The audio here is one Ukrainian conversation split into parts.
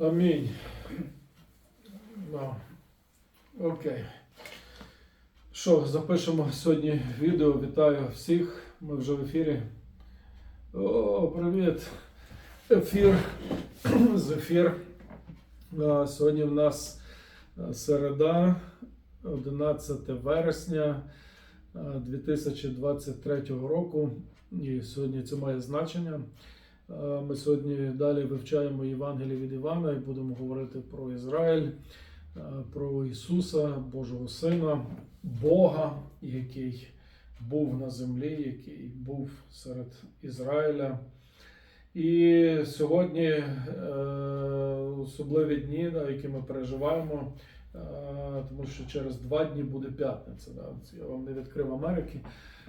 Амінь. Да. Окей. Що, запишемо сьогодні відео. Вітаю всіх. Ми вже в ефірі. О, привіт. Ефір. З ефір. Сьогодні в нас середа, 11 вересня 2023 року. І сьогодні це має значення. Е, Ми сьогодні далі вивчаємо Євангеліє від Івана і будемо говорити про Ізраїль, е, про Ісуса, Божого Сина, Бога, який був на землі, який був серед Ізраїля. І сьогодні е, особливі дні, які ми переживаємо, тому що через два дні буде п'ятниця. Я вам не відкрив Америки,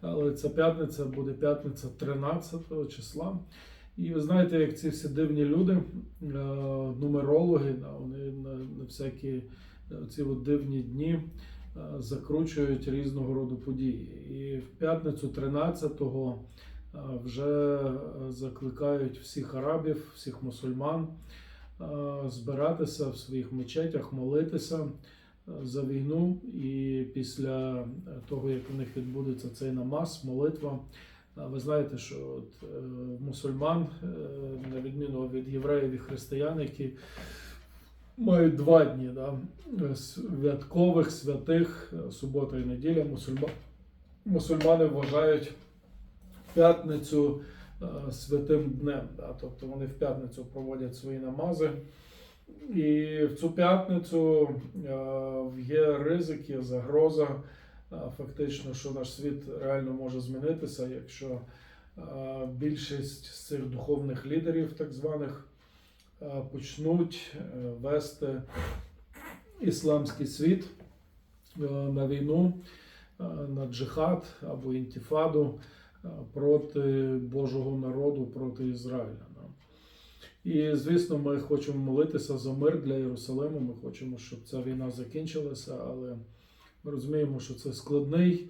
але ця п'ятниця буде п'ятниця 13 числа. І ви знаєте, як ці всі дивні люди, е, нумерологи, вони на, всякі е, ці от дивні дні е, закручують різного роду події. І в п'ятницю 13-го е, вже закликають всіх арабів, всіх мусульман збиратися в своїх мечетях, молитися за війну. І після того, як у них відбудеться цей намаз, молитва. Ви знаєте, що от, е, мусульман, е, на відміну від євреїв і християн, які мають два дні да, святкових, святих, е, субота і неділя, мусульма, мусульмани вважають п'ятницю е, святим днем. Да, тобто вони в п'ятницю проводять свої намази. І в цю п'ятницю е, є ризики, загроза а, фактично, що наш світ реально може змінитися, якщо більшість з цих духовних лідерів, так званих, почнуть е, вести ісламський світ е, на війну, е, на джихад або інтифаду е, проти Божого народу, проти Ізраїля. І, звісно, ми хочемо молитися за мир для Єрусалиму. Ми хочемо, щоб ця війна закінчилася, але ми розуміємо, що це складний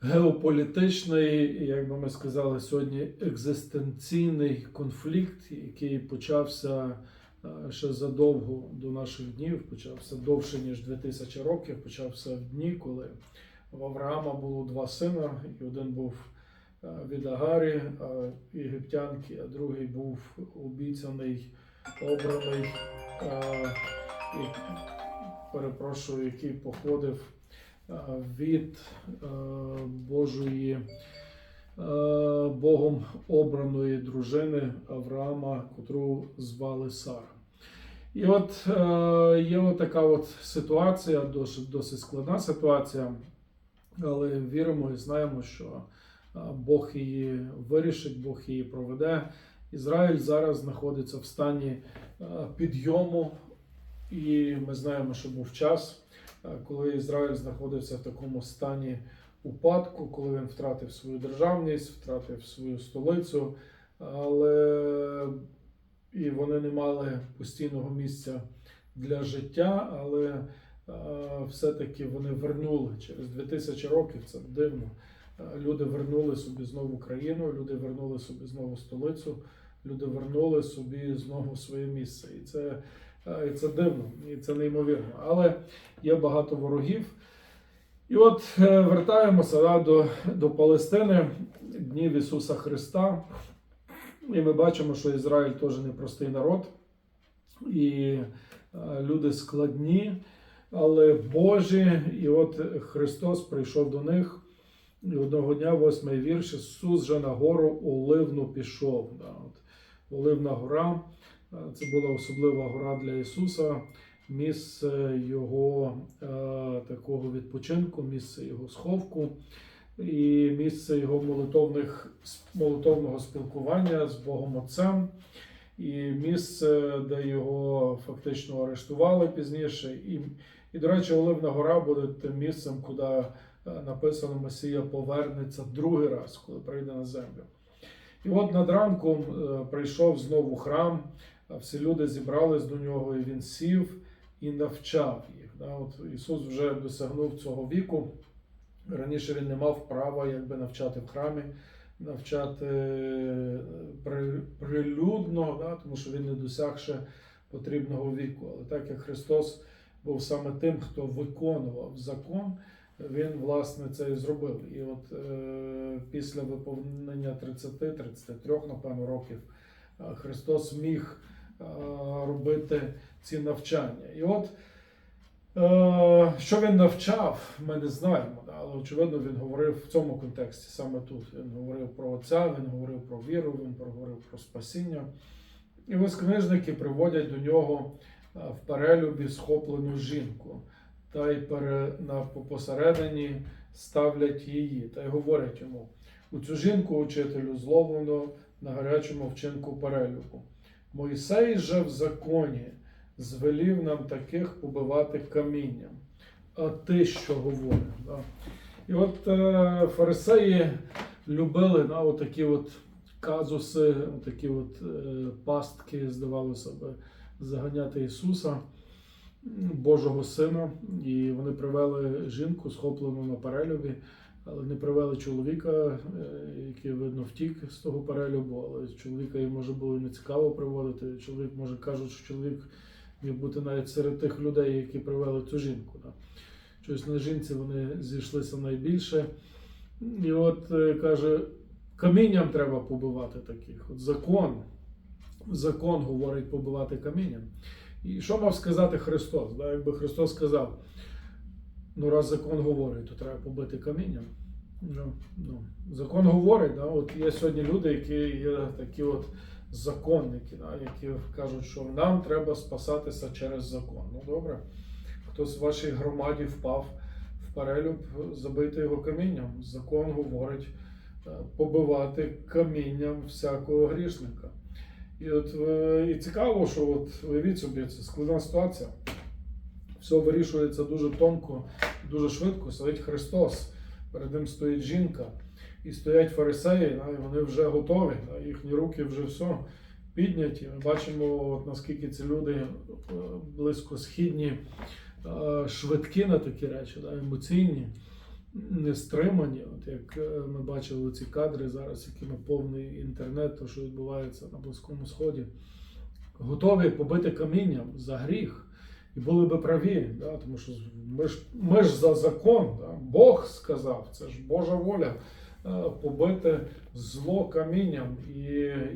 геополітичний, як би ми сказали, сьогодні екзистенційний конфлікт, який почався е, ще задовго до наших днів, почався довше ніж 2000 років. Почався в дні, коли в Авраама було два сина, і один був е, від Агарі, а єгиптянки, а другий був обіцяний, обраний. е, і перепрошую, який походив е, від е, Божої е, Богом обраної дружини Авраама, котру звали Сара. І от е, є така от ситуація, досить, досить складна ситуація, але віримо і знаємо, що е, Бог її вирішить, Бог її проведе. Ізраїль зараз знаходиться в стані е, підйому, і ми знаємо, що був час, е, коли Ізраїль знаходився в такому стані упадку, коли він втратив свою державність, втратив свою столицю, але і вони не мали постійного місця для життя, але е, все-таки вони вернули через 2000 років. Це дивно. Е, Люди вернули собі знову країну, люди вернули собі знову столицю, люди вернули собі знову своє місце. І це Е, І це дивно, і це неймовірно. Але є багато ворогів. І от е, вертаємося да, до, до Палестини, днів Ісуса Христа. І ми бачимо, що Ізраїль теж непростий народ, і е, люди складні, але Божі. І от Христос прийшов до них. І одного дня, восьмий вірш, Ісус же на гору Оливну пішов. Да, от, Оливна гора. Це була особлива гора для Ісуса, місце Його е, такого відпочинку, місце Його сховку і місце Його молитовних, молитовного спілкування з Богом Отцем, і місце, де його фактично арештували пізніше. І, і до речі, Оливна гора буде тим місцем, куди е, написано Месія повернеться другий раз, коли прийде на землю. І от над ранком е, прийшов знову храм, всі люди зібрались до нього, і він сів і навчав їх. От Ісус вже досягнув цього віку. Раніше він не мав права якби навчати в храмі, навчати е, прилюдно, тому що він не досяг ще потрібного віку. Але так як Христос був саме тим, хто виконував закон, він власне це і зробив. І от е, після виповнення 30-33, напевно, років е, Христос міг робити ці навчання. І от е, що він навчав, ми не знаємо, але очевидно він говорив в цьому контексті саме тут. Він говорив про Отця, він говорив про віру, він говорив про спасіння. І ось книжники приводять до нього е, в перелюбі схоплену жінку, та й посередині ставлять її, та й говорять йому: у цю жінку учителю зловлено на гарячому вчинку перелюбу. Мойсей же в законі звелів нам таких побивати камінням. А ти що говориш? Да? І от е, фарисеї любили на отакі от казуси, такі от е, пастки, здавалося б, заганяти Ісуса, Божого Сина. І вони привели жінку, схоплену на перелюбі, але не привели чоловіка, який, видно, втік з того перелюбу, але чоловіка їм може було і не цікаво приводити. Чоловік, може, кажуть, що чоловік міг бути навіть серед тих людей, які привели цю жінку. Да. Щось на жінці вони зійшлися найбільше. І от е, каже, камінням треба побивати таких. От закон, закон говорить побивати камінням. І що мав сказати Христос? Да? Якби Христос сказав, ну раз закон говорить, то треба побити камінням. Ну, ну, закон говорить, да? от є сьогодні люди, які є такі от законники, да? які кажуть, що нам треба спасатися через закон. Ну добре, хтось в вашій громаді впав в перелюб, забити його камінням. Закон говорить е, побивати камінням всякого грішника. І от е, і цікаво, що от уявіть собі, це складна ситуація. Все вирішується дуже тонко, дуже швидко. Сидить Христос, перед ним стоїть жінка, і стоять фарисеї, і вони вже готові, їхні руки вже все підняті. Ми бачимо, от, наскільки ці люди е, близько східні, е, швидкі на такі речі, емоційні, не стримані. От як е, ми бачили ці кадри зараз, які наповнює інтернет, то що відбувається на Близькому Сході, готові побити камінням за гріх. І були би праві, да, тому що ми ж, ми ж за закон, да, Бог сказав, це ж Божа воля е, побити зло камінням. І,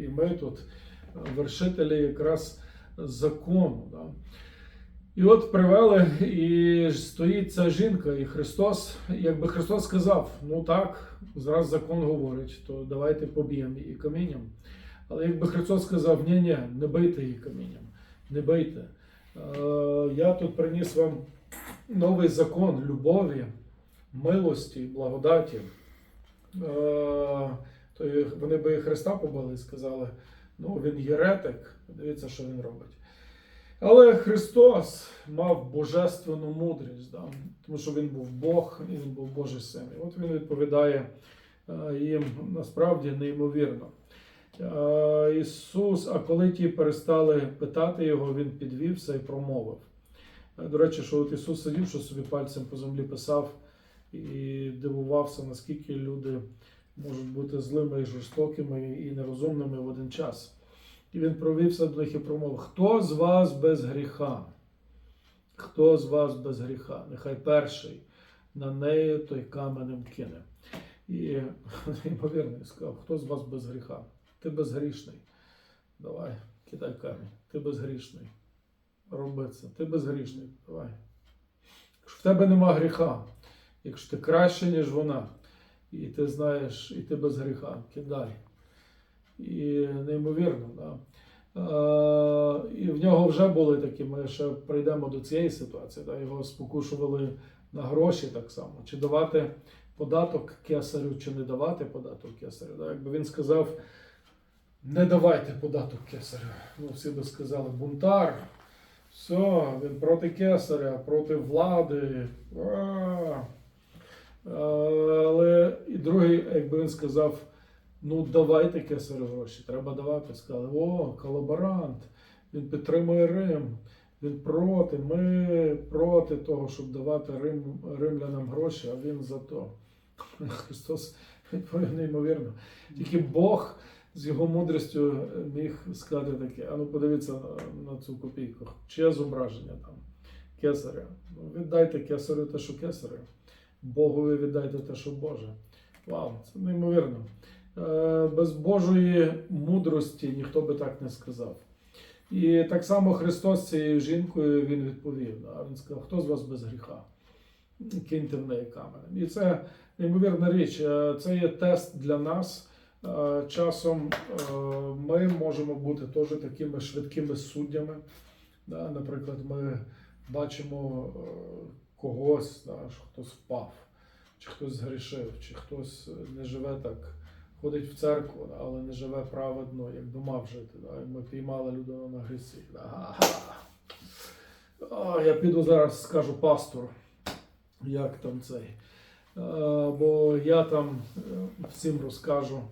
і ми тут е, вершителі якраз закону. Да. І от привели, і стоїть ця жінка, і Христос, якби Христос сказав, ну так, зараз закон говорить, то давайте поб'ємо її камінням. Але якби Христос сказав, ні, ні, не бийте її камінням, не бийте. Е, Я тут приніс вам новий закон любові, милості, благодаті. Е, вони би і Христа побили і сказали, ну він єретик, дивіться, що він робить. Але Христос мав божественну мудрість, да? тому що він був Бог і він був Божий син. І от він відповідає е, їм насправді неймовірно. Е, Ісус, а коли ті перестали питати його, він підвівся і промовив. Е, До речі, що от Ісус сидів, що собі пальцем по землі писав і дивувався, наскільки люди можуть бути злими і жорстокими і нерозумними в один час. І він провівся до них і промовив: Хто з вас без гріха? Хто з вас без гріха? Нехай перший на неї той каменем кине. І ймовірно, сказав, хто з вас без гріха? Ти безгрішний. Давай, кидай камінь. Ти безгрішний. Роби це. Ти безгрішний. Давай. Якщо в тебе нема гріха, якщо ти краще, ніж вона, і ти знаєш, і ти без гріха, кидай. І неймовірно, да. Е, і в нього вже були такі, ми ще прийдемо до цієї ситуації, да, його спокушували на гроші так само. Чи давати податок кесарю, чи не давати податок кесарю. Да. Якби він сказав, не давайте податок кесарю. Ну, всі би сказали, бунтар. Все, він проти кесаря, проти влади. А. Але і другий, якби він сказав, ну давайте кесарю гроші, треба давати. Сказали, о, колаборант, він підтримує Рим, він проти, ми проти того, щоб давати Рим, римлянам гроші, а він за то. Христос відповів неймовірно. Тільки Бог з його мудрістю міг сказати таке: а ну подивіться на, на цю копійку. Чиє зображення там? Кесаря. Ну, віддайте кесарю те, що кесарю. Богові віддайте те, що Боже. Вау, це неймовірно. Е, Без Божої мудрості ніхто би так не сказав. І так само Христос цією жінкою він відповів. Він сказав, хто з вас без гріха? Киньте в неї каменем. І це неймовірна річ. Е, Це є тест для нас. Е, Часом е, ми можемо бути теж такими швидкими суддями. Наприклад, ми бачимо е, когось, що хтось впав, чи хтось згрішив, чи хтось не живе так, ходить в церкву, але не живе праведно, як би мав жити. Ми піймали людину на грісі. Я піду зараз скажу пастору, як там цей. Бо я там всім розкажу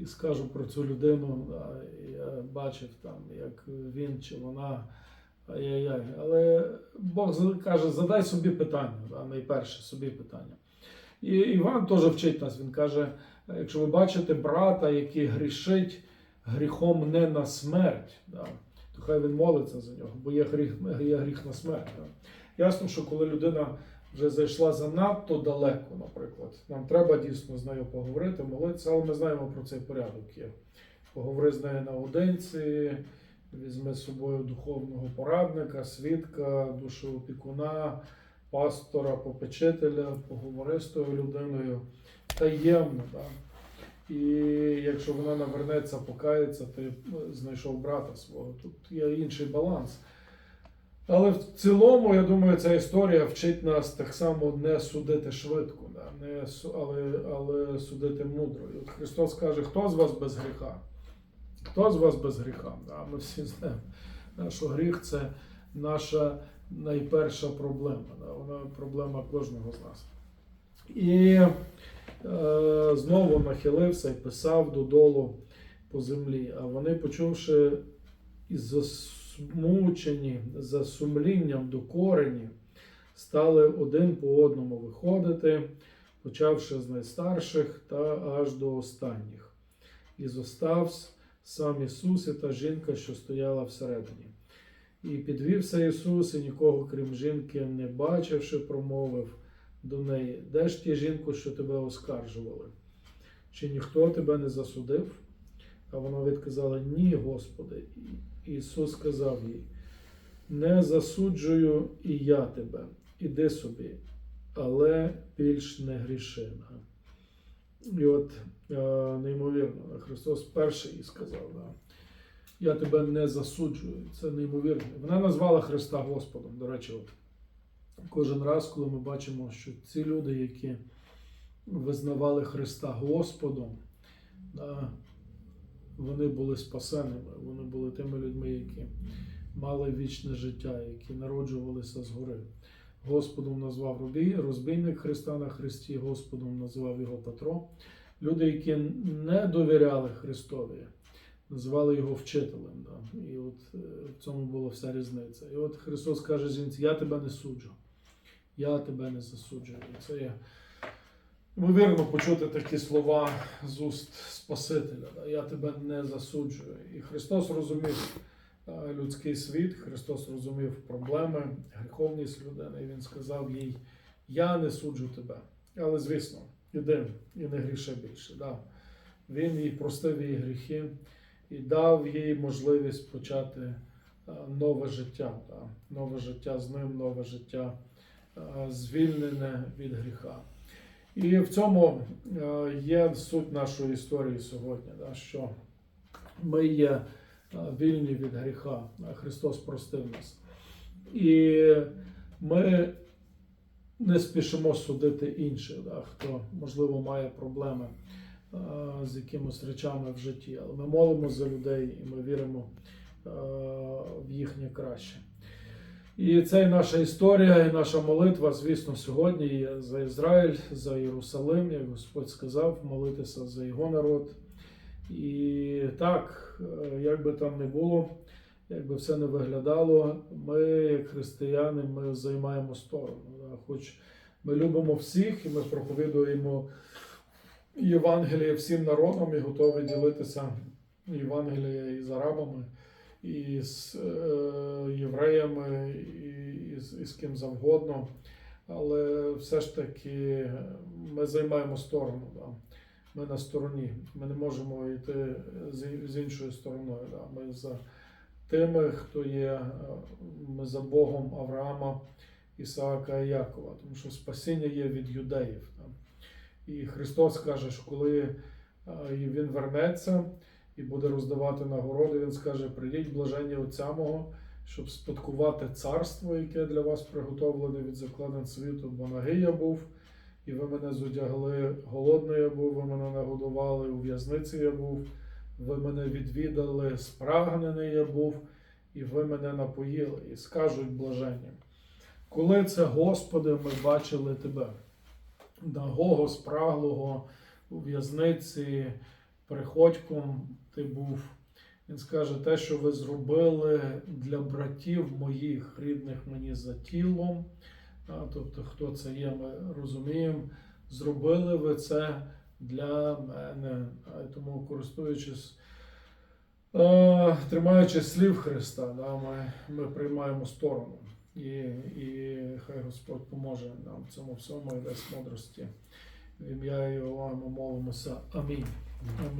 і скажу про цю людину. Я бачив там, як він чи вона. Ай-яй-яй. Але Бог каже, задай собі питання, да, найперше собі питання. І Іван теж вчить нас. Він каже: якщо ви бачите брата, який грішить гріхом не на смерть, да, то хай він молиться за нього, бо є гріх, є гріх на смерть. Да. Ясно, що коли людина вже зайшла занадто далеко, наприклад, нам треба дійсно з нею поговорити, молитися, але ми знаємо про цей порядок. Є. Поговори з нею наодинці, візьми з собою духовного порадника, свідка, душоопікуна, пастора, попечителя, поговори з тою людиною таємно. Да? І якщо вона навернеться, покається, ти ну, знайшов брата свого. Тут є інший баланс. Але в цілому, я думаю, ця історія вчить нас так само не судити швидко, да? не, але, але судити мудро. І от Христос каже, хто з вас без гріха? Хто з вас без гріха? Да, ми всі знаємо, що гріх це наша найперша проблема. Да, вона проблема кожного з нас. І е, знову нахилився і писав додолу по землі. А вони, почувши і засмучені за сумлінням до корені, стали один по одному виходити, почавши з найстарших та аж до останніх. І зостався сам Ісус і та жінка, що стояла всередині. І підвівся Ісус, і нікого, крім жінки, не бачивши, промовив до неї: Де ж ті жінку, що тебе оскаржували? Чи ніхто тебе не засудив? А вона відказала: Ні, Господи. Ісус сказав їй: Не засуджую і я тебе, іди собі, але більш не гріши. І от е, неймовірно, Христос перший і сказав, да, я тебе не засуджую. Це неймовірно. Вона назвала Христа Господом. До речі, от, кожен раз, коли ми бачимо, що ці люди, які визнавали Христа Господом, да, вони були спасеними, вони були тими людьми, які мали вічне життя, які народжувалися згори. Господом назвав розбійник Христа на Христі, Господом назвав його Петро. Люди, які не довіряли Христові, називали його вчителем. Да? І от е, в цьому була вся різниця. І от Христос каже жінці: Я тебе не суджу, я тебе не засуджую. Це є ймовірно почути такі слова з уст Спасителя. Я тебе не засуджую. І Христос розумів е, людський світ, Христос розумів проблеми, гріховність людини, і Він сказав їй: Я не суджу тебе. Але звісно, іди і не гріши більше. Да. Він їй простив її гріхи і дав їй можливість почати е, нове життя. Да. Нове життя з ним, нове життя е, звільнене від гріха. І в цьому е, є суть нашої історії сьогодні, що ми є е, вільні від гріха. Христос простив нас. І ми не спішимо судити інших, хто, можливо, має проблеми е, з якимось речами в житті. Але ми молимо за людей і ми віримо в їхнє краще. І це і наша історія, і наша молитва, звісно, сьогодні за Ізраїль, за Єрусалим, як Господь сказав, молитися за його народ. І так, е, як би там не було, як би все не виглядало, ми, як християни, ми займаємо сторону. Хоч ми любимо всіх і ми проповідуємо Євангеліє всім народам і готові ділитися Євангелія і з арабами, і з е, євреями, і, з, і з ким завгодно. Але все ж таки ми займаємо сторону. Да. Ми на стороні. Ми не можемо йти з, з іншою стороною. Да. Ми за тими, хто є, е, ми за Богом Авраама, Ісаака і Якова, тому що спасіння є від юдеїв. Да. І Христос каже, що коли е, Він вернеться і буде роздавати нагороди, Він скаже: прийдіть блаження Отця мого, щоб спадкувати царство, яке для вас приготовлене від закладин світу, бо нагий я був, і ви мене зодягли, голодний я був, ви мене нагодували, у в'язниці я був, ви мене відвідали, спрагнений я був, і ви мене напоїли, і скажуть блаження. Коли це, Господи, ми бачили Тебе, нагого, спраглого у в'язниці, приходьком ти був. Він скаже, те, що ви зробили для братів моїх, рідних мені за тілом, тобто хто це є, ми розуміємо, зробили ви це для мене. Тому, користуючись, тримаючи слів Христа, ми, ми приймаємо сторону. І, і хай Господь поможе нам в цьому всьому і дасть мудрості. В ім'я Його ми молимося. Амінь. Амінь.